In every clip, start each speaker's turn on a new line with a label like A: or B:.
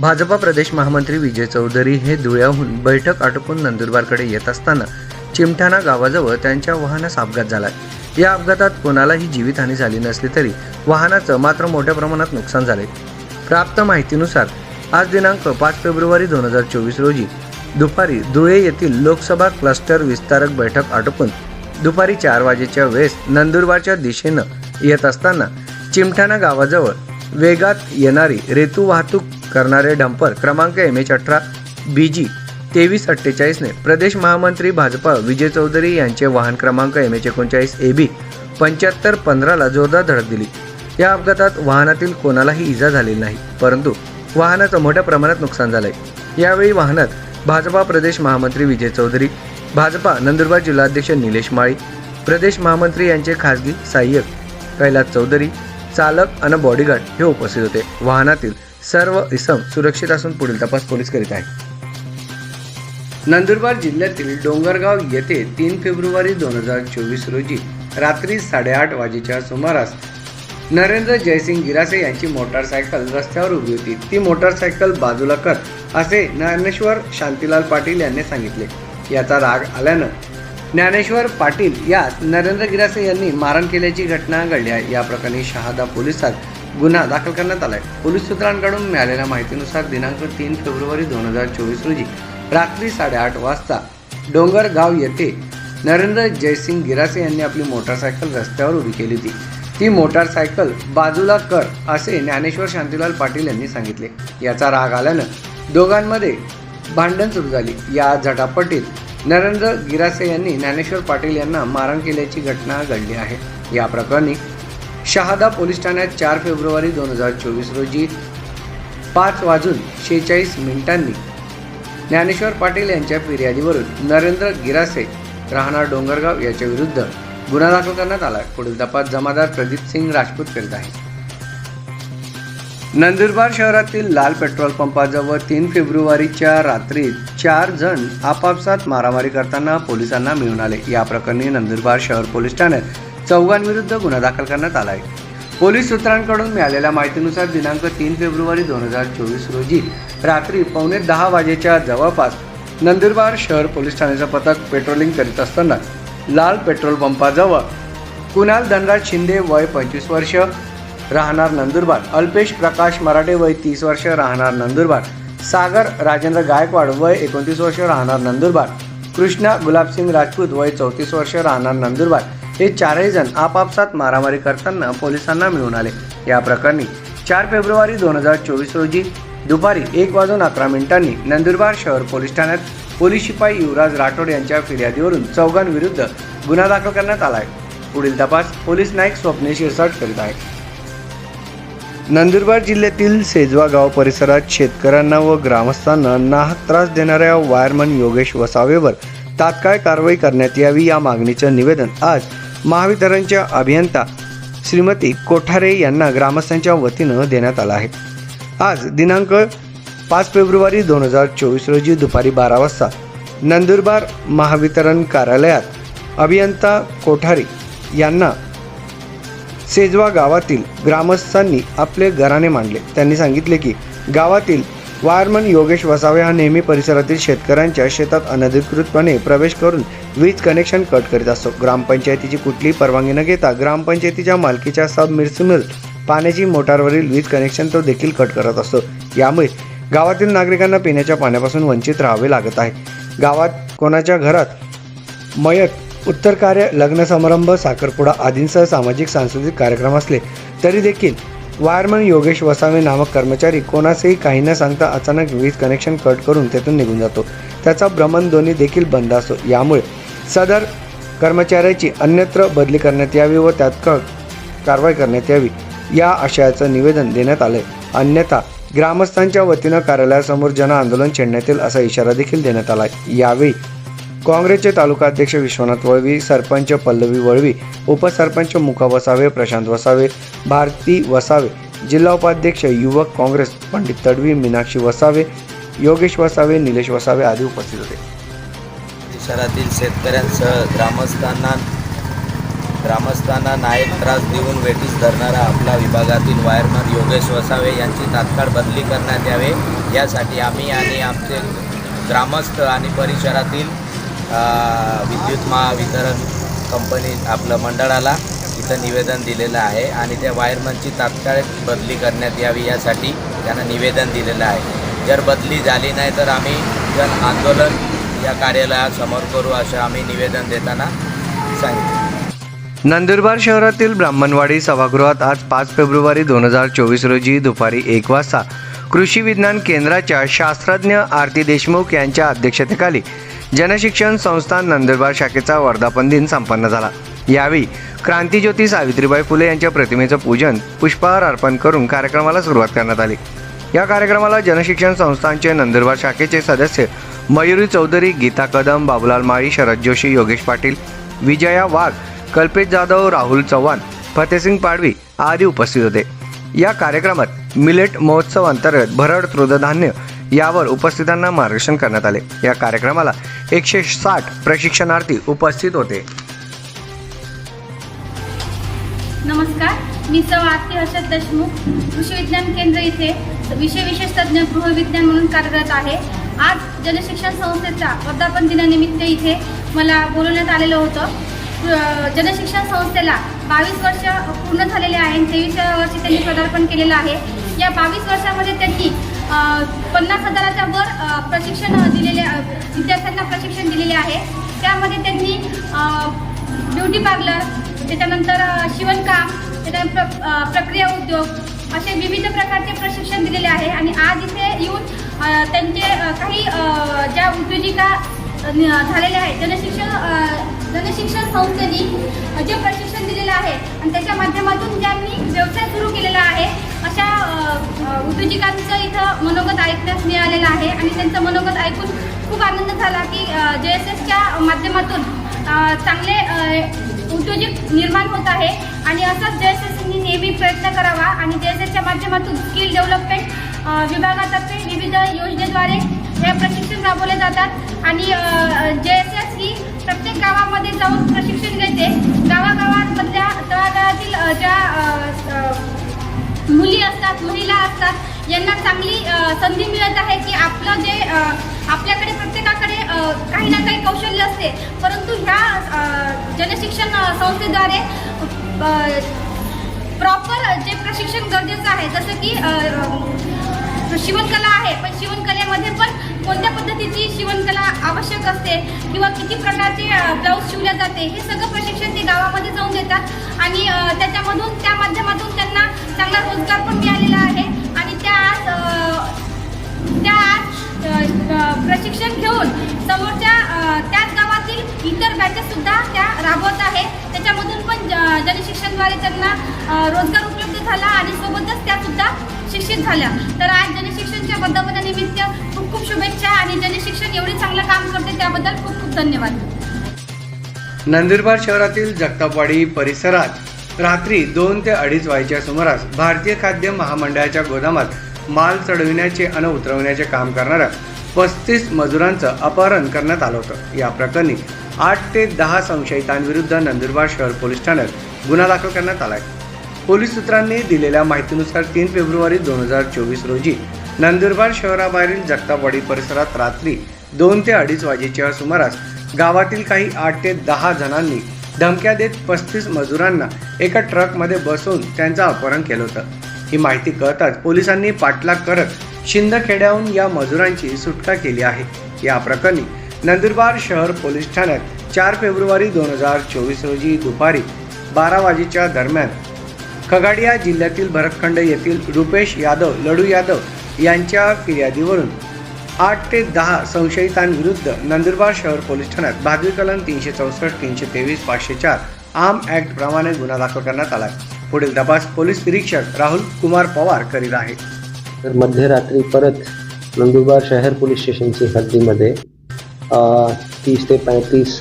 A: भाजपा प्रदेश महामंत्री विजय चौधरी हे धुळ्याहून बैठक आटोपून नंदुरबारकडे येत असताना चिमठाणा गावाजवळ त्यांच्या वाहनास अपघात झाला. या अपघातात कोणालाही जीवितहानी झाली नसली तरी वाहनाचं मात्र मोठ्या प्रमाणात नुकसान झाले प्राप्त माहितीनुसार आज दिनांक पाच फेब्रुवारी दोन हजार चोवीस रोजी दुपारी धुळे येथील लोकसभा क्लस्टर विस्तारक बैठक आटोपून दुपारी चार वाजेच्या वेळेस नंदुरबारच्या दिशेनं येत असताना चिमठाणा गावाजवळ वेगात येणारी रेतू वाहतूक करणारे डंपर क्रमांक एम एच अठरा बी जी तेवीस अठ्ठेचाळीसने प्रदेश महामंत्री भाजपा विजय चौधरी यांचे वाहन क्रमांक एम एच एकोणचाळीस ए बी पंच्याहत्तर पंधराला जोरदार धडक दिली. या अपघातात वाहनातील कोणालाही इजा झालेली नाही परंतु वाहनाचं मोठ्या प्रमाणात नुकसान झालंय. यावेळी वाहनात भाजपा प्रदेश महामंत्री विजय चौधरी भाजपा नंदुरबार जिल्हाध्यक्ष निलेश माळी प्रदेश महामंत्री यांचे खासगी सहाय्यक कैलास चौधरी चालक आणि बॉडीगार्ड हे उपस्थित होते. वाहनातील सर्व इसम सुरक्षित असून पुढील तपास पोलीस करीत आहेत. नंदुरबार जिल्ह्यातील डोंगरगाव येथे तीन फेब्रुवारी दोन हजार चोवीस रोजी रात्री साडेआठ वाजेच्या सुमारास नरेंद्र जयसिंग गिरासे यांची मोटारसायकल रस्त्यावर उभी होती. ती मोटारसायकल बाजूला कर असे ज्ञानेश्वर शांतीलाल पाटील यांनी सांगितले. याचा राग आल्यानं ज्ञानेश्वर पाटील यास नरेंद्र गिरासे यांनी मारण केल्याची घटना घडली आहे. या प्रकरणी शहादा पोलिसात गुन्हा दाखल करण्यात आलाय. पोलीस सूत्रांकडून मिळालेल्या माहितीनुसार दिनांक तीन फेब्रुवारी दोन हजार चोवीस रोजी रात्री साडेआठ वाजता डोंगरगाव येथे नरेंद्र जयसिंग गिरासे यांनी आपली मोटारसायकल रस्त्यावर उभी केली होती. ती मोटारसायकल बाजूला कर असे ज्ञानेश्वर शांतीलाल पाटील यांनी सांगितले. याचा राग आल्यानं दोघांमध्ये भांडण सुरू झाली. या झटापटीत नरेंद्र गिरासे यांनी ज्ञानेश्वर पाटील यांना मारण केल्याची घटना घडली आहे. या प्रकरणी शहादा पोलीस ठाण्यात चार फेब्रुवारी दोन हजार चोवीस रोजी पाच वाजून शेहेचाळीस मिनिटांनी ज्ञानेश्वर पाटील यांच्या फिर्यादीवरून नरेंद्र गिरासे राहणार डोंगरगाव याच्या विरुद्ध गुन्हा दाखल करण्यात आला. पुढील तपास जमादार प्रदीप सिंग राजपूत करीत आहे. नंदुरबार शहरातील लाल पेट्रोल पंपाजवळ तीन फेब्रुवारीच्या रात्री चार जण आपापसात मारामारी करताना पोलिसांना मिळून आले. या प्रकरणी नंदुरबार शहर पोलीस ठाण्यात चौघांविरुद्ध गुन्हा दाखल करण्यात आला आहे पोलीस सूत्रांकडून मिळालेल्या माहितीनुसार दिनांक तीन फेब्रुवारी दोन हजार चोवीस रोजी रात्री पावणे दहा वाजेच्या जवळपास नंदुरबार शहर पोलीस ठाण्याचं पथक पेट्रोलिंग करीत असताना लाल पेट्रोल पंपाजवळ कुणाल धनराज शिंदे वय पंचवीस वर्ष राहणार नंदुरबार. अल्पेश प्रकाश मराठे वय तीस वर्ष राहणार नंदुरबार. सागर राजेंद्र गायकवाड वय एकोणतीस वर्ष राहणार नंदुरबार. कृष्णा गुलाबसिंग राजपूत वय चौतीस वर्ष राहणार नंदुरबार. हे चारही जण आपापसात मारामारी करताना पोलिसांना मिळून आले. या प्रकरणी चार फेब्रुवारी दोन हजार चोवीस रोजी दुपारी एक वाजून अकरा मिनिटांनी नंदुरबार शहर पोलीस ठाण्यात पोलीस शिपाई युवराज राठोड यांच्या फिर्यादीवरून चौघांविरुद्ध गुन्हा दाखल करण्यात आला आहे. पुढील तपास पोलीस नाईक स्वप्नेश शिरसाट करीत आहे नंदुरबार जिल्ह्यातील सेजवा गाव परिसरात शेतकऱ्यांना व ग्रामस्थांना नाहक त्रास देणाऱ्या वायरमन योगेश वसावेवर तात्काळ कारवाई करण्यात यावी या मागणीचं निवेदन आज महावितरणच्या अभियंता श्रीमती कोठारे यांना ग्रामस्थांच्या वतीनं देण्यात आला आहे. आज दिनांक पाच फेब्रुवारी दोन हजार चोवीस रोजी दुपारी बारा वाजता नंदुरबार महावितरण कार्यालयात अभियंता कोठारी यांना सेजवा गावातील ग्रामस्थांनी आपले घराणे मांडले. त्यांनी सांगितले की गावातील वायरमन योगेश वसावे हा नेहमी परिसरातील शेतकऱ्यांच्या शेतात अनधिकृतपणे प्रवेश करून वीज कनेक्शन कट करीत असतो. ग्रामपंचायतीची कुठलीही परवानगी न घेता ग्रामपंचायतीच्या मालकीच्या सब मिरसिमल पाण्याची मोटारवरील वीज कनेक्शन तो देखील कट करत असतो. यामुळे गावातील नागरिकांना पिण्याच्या पाण्यापासून वंचित राहावे लागत आहे. गावात कोणाच्या घरात मयत उत्तर कार्य लग्न समारंभ साखरपुडा आदींसह सामाजिक सांस्कृतिक कार्यक्रम असले तरी देखील वायरमन योगेश वसावे नामक कर्मचारी कोणासही काही न सांगता अचानक वीज कनेक्शन कट करून तेथून निघून जातो. त्याचा भ्रमणध्वनी देखील बंद असतो. यामुळे सदर कर्मचाऱ्याची अन्यत्र बदली करण्यात यावी व त्यात कारवाई करण्यात यावी या आशयाचं निवेदन देण्यात आलंय. अन्यथा ग्रामस्थांच्या वतीनं कार्यालयासमोर जन आंदोलन छेडण्यात येईल असा इशारा देखील देण्यात आला यावेळी काँग्रेसचे तालुका अध्यक्ष विश्वनाथ वळवी सरपंच पल्लवी वळवी उपसरपंच मुका वसावे प्रशांत वसावे भारती वसावे जिल्हा उपाध्यक्ष युवक काँग्रेस पंडित तडवी मीनाक्षी वसावे योगेश वसावे निलेश वसावे आदी उपस्थित होते.
B: शहरातील शेतकऱ्यांसह ग्रामस्थांना ग्रामस्थांना नायक त्रास देऊन वेठीस धरणारा आपला विभागातील वायरमन योगेश वसावे यांची तात्काळ बदली करण्यात यावे. यासाठी आम्ही आणि आमचे ग्रामस्थ आणि परिसरातील विद्युत महावितरण कंपनी आपलं मंडळाला इथं निवेदन दिलेलं आहे आणि त्या वायरमनची तात्काळ बदली करण्यात यावी यासाठी त्यांना निवेदन दिलेलं आहे. जर बदली झाली नाही तर आम्ही जन आंदोलन या कार्यालयासमोर करू असं आम्ही निवेदन देताना सांगितलं.
A: नंदुरबार शहरातील ब्राह्मणवाडी सभागृहात आज पाच फेब्रुवारी दोन हजार चोवीस रोजी दुपारी एक वाजता कृषी विज्ञान केंद्राच्या शास्त्रज्ञ आरती देशमुख यांच्या अध्यक्षतेखाली जनशिक्षण संस्थान नंदुरबार शाखेचा वर्धापन दिन संपन्न झाला. यावेळी क्रांतीज्योती सावित्रीबाई फुले यांच्या प्रतिमेचं पूजन पुष्पहार अर्पण करून कार्यक्रमाला सुरुवात करण्यात आली. या कार्यक्रमाला जनशिक्षण संस्थांचे नंदुरबार शाखेचे सदस्य मयुरी चौधरी गीता कदम बाबुलाल माळी शरद जोशी योगेश पाटील विजया वाघ कल्पेश जाधव राहुल चव्हाण फतेसिंग पाडवी आदी उपस्थित होते. या कार्यक्रमात मिलेट महोत्सव अंतर्गत भरड तृतधान्य यावर उपस्थितांना मार्गदर्शन करण्यात आले. या कार्यक्रमाला एकशे साठ प्रशिक्षणार्थी उपस्थित होते.
C: नमस्कार. मी सौ आरती हर्षद देशमुख कृषी विज्ञान केंद्र इथे विषय विशेष तज्ज्ञ गृहविज्ञान म्हणून कार्यरत आहे. आज जनशिक्षण संस्थेच्या वर्धापन दिनानिमित्त इथे मला बोलवण्यात आलेलं होतं. जनशिक्षण संस्थेला बावीस वर्ष पूर्ण झालेले आहे आणि वर्षी त्यांनी पदार्पण केलेलं आहे. या बावीस वर्षामध्ये त्यांनी पन्नास हजाराच्या वर प्रशिक्षण दिलेले विद्यार्थ्यांना प्रशिक्षण दिलेले आहे. त्यामध्ये त्यांनी ब्युटी पार्लर त्याच्यानंतर शिवणकाम त्याच्यानंतर प्र प्रक्रिया उद्योग असे विविध प्रकारचे प्रशिक्षण दिलेले आहे. आणि आज इथे येऊन त्यांचे काही ज्या उद्योजिका न- झालेल्या आहेत जनशिक्षण जनशिक्षण संस्थेनी जे प्रशिक्षण दिलेलं आहे आणि त्याच्या माध्यमातून ज्यांनी व्यवसाय सुरू केलेला आहे अशा उद्योजकांचं उद्योजिकांचं इथं मनोगत ऐकण्यास मिळालेलं आहे आणि त्यांचं मनोगत ऐकून खूप आनंद झाला की जे एस एसच्या माध्यमातून चांगले उद्योजक निर्माण होत आहे आणि असंच जे एस एसनी नेहमी प्रयत्न करावा आणि जे एस एसच्या माध्यमातून स्किल डेव्हलपमेंट विभागातर्फे विविध योजनेद्वारे हे प्रशिक्षण राबवले जातात. आणि जे एस एस ही प्रत्येक गावामध्ये जाऊन प्रशिक्षण घेते. गावागावांमधल्या तळागाळातील ज्या मुली असतात महिला असतात यांना चांगली संधी मिळत आहे की आपलं जे आपल्याकडे प्रत्येकाकडे काही ना काही कौशल्य असते. परंतु ह्या जनशिक्षण संस्थेद्वारे प्रॉपर जे प्रशिक्षण गरजेचं आहे जसं की शिवणकला आहे पण शिवणकलेमध्ये पण कोणत्या पद्धतीची शिवणकला आवश्यक असते किंवा किती प्रकारचे ब्लाऊज शिवल्या जाते हे सगळं प्रशिक्षण ते गावामध्ये जाऊन देतात. आणि त्याच्यामधून त्या माध्यमातून त्यांना चांगला रोजगार पण मिळालेला आहे. आणि त्या आज त्या प्रशिक्षण घेऊन समोरच्या त्याच गावातील इतर बॅचेससुद्धा त्या राबवत आहे त्याच्यामधून पण जनशिक्षणद्वारे त्यांना रोजगार उपलब्ध झाला आणि सोबतच त्यासुद्धा शिक्षित झाल्या. तर आज जनशिक्षणच्या वर्धापनानिमित्त खूप खूप शुभेच्छा आणि जनशिक्षण एवढे चांगलं काम करते त्याबद्दल खूप खूप धन्यवाद.
A: नंदुरबार शहरातील जगतापवाडी परिसरात रात्री दोन ते अडीच वाजेच्या सुमारास भारतीय खाद्य महामंडळाच्या गोदामात माल चढविण्याचे आणि उतरवण्याचे काम करणाऱ्या पस्तीस मजुरांचं अपहरण करण्यात आलं होतं. या प्रकरणी आठ ते दहा संशयितांविरुद्ध नंदुरबार शहर पोलीस ठाण्यात गुन्हा दाखल करण्यात आला आहे पोलीस सूत्रांनी दिलेल्या माहितीनुसार तीन फेब्रुवारी दोन हजार चोवीस रोजी नंदुरबार शहराबाहेरील जगतावाडी परिसरात रात्री दोन ते अडीच वाजेच्या सुमारास गावातील काही आठ ते दहा जणांनी धमक्या देत पस्तीस मजुरांना एका ट्रकमध्ये बसवून त्यांचं अपहरण केलं होतं. ही माहिती कळताच पोलिसांनी पाठलाग करत शिंदखेड्याहून या मजुरांची सुटका केली आहे. या प्रकरणी नंदुरबार शहर पोलीस ठाण्यात चार फेब्रुवारी दोन हजार चोवीस रोजी दुपारी बारा वाजेच्या दरम्यान खगाडिया जिल्ह्यातील भरतखंड येथील रुपेश यादव लडू यादव यांच्या फिर्यादीवरून आठ ते दहा संशयितांविरुद्ध नंदुरबार शहर पोलीस ठाण्यात भादवी कलम तीनशे चौसष्ट तीनशे तेवीस पाचशे चार आर्म ॲक्टप्रमाणे गुन्हा दाखल करण्यात आला आहे पुढील तपास पोलीस निरीक्षक राहुल कुमार पवार करीत आहे.
D: तर मध्यरात्री परत नंदुरबार शहर पोलीस स्टेशनची हद्दीमध्ये तीस ते पैंतीस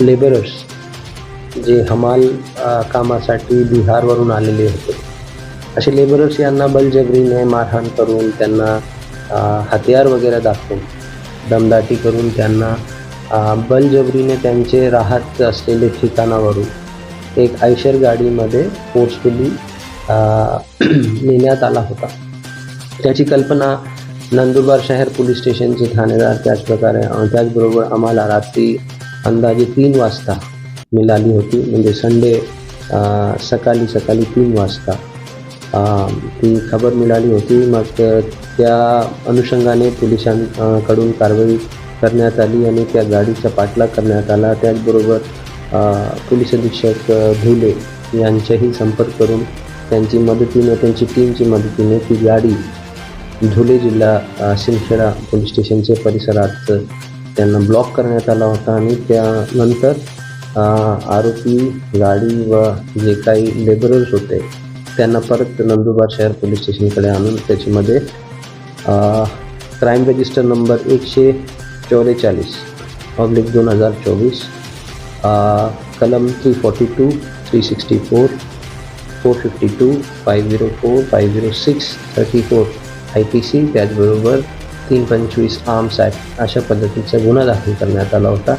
D: लेबरर्स जे हमाल कामासाठी बिहारवरून आलेले होते. असे लेबरर्स यांना बलजबरीने मारहाण करून त्यांना हत्यार वगैरे दाखवून दमदाटी करून त्यांना बलजबरीने त्यांचे राहत असलेले ठिकाणावरून एक आयशर गाडीमध्ये फोर्सफुली नेण्यात आला होता. त्याची कल्पना नंदुरबार शहर पोलीस स्टेशनचे ठाणेदार त्याचप्रकारे त्याचबरोबर आम्हाला रात्री अंदाजे तीन वाजता मिळाली होती. म्हणजे संडे सकाळी सकाळी तीन वाजता. ती खबर मिळाली होती. मग त्या अनुषंगाने पोलिसांकडून कारवाई करण्यात आली आणि त्या गाडीचा पाठलाग करण्यात आला. त्याचबरोबर पोलीस अधीक्षक धुले यांच्याही संपर्क करून त्यांची मदतीने त्यांची टीमची मदतीने ती गाडी धुले जिल्हा अ, सिंदखेडा पोलीस स्टेशनच्या परिसरात त्यांना ब्लॉक करण्यात आला होता आणि त्यानंतर आरोपी गाडी व जे काही लेबरर्स होते त्यांना परत नंदुरबार शहर पोलीस स्टेशनकडे आणून त्याच्यामध्ये क्राईम रजिस्टर नंबर एकशे चौवेचाळीस ऑब्लिक दोन हजार चोवीस कलम three forty two three sixty four four fifty two five zero four five zero six thirty four I P C त्याचबरोबर तीन पंचवीस आर्म्स ॲक्ट अशा पद्धतीचा गुन्हा दाखल करण्यात आला होता.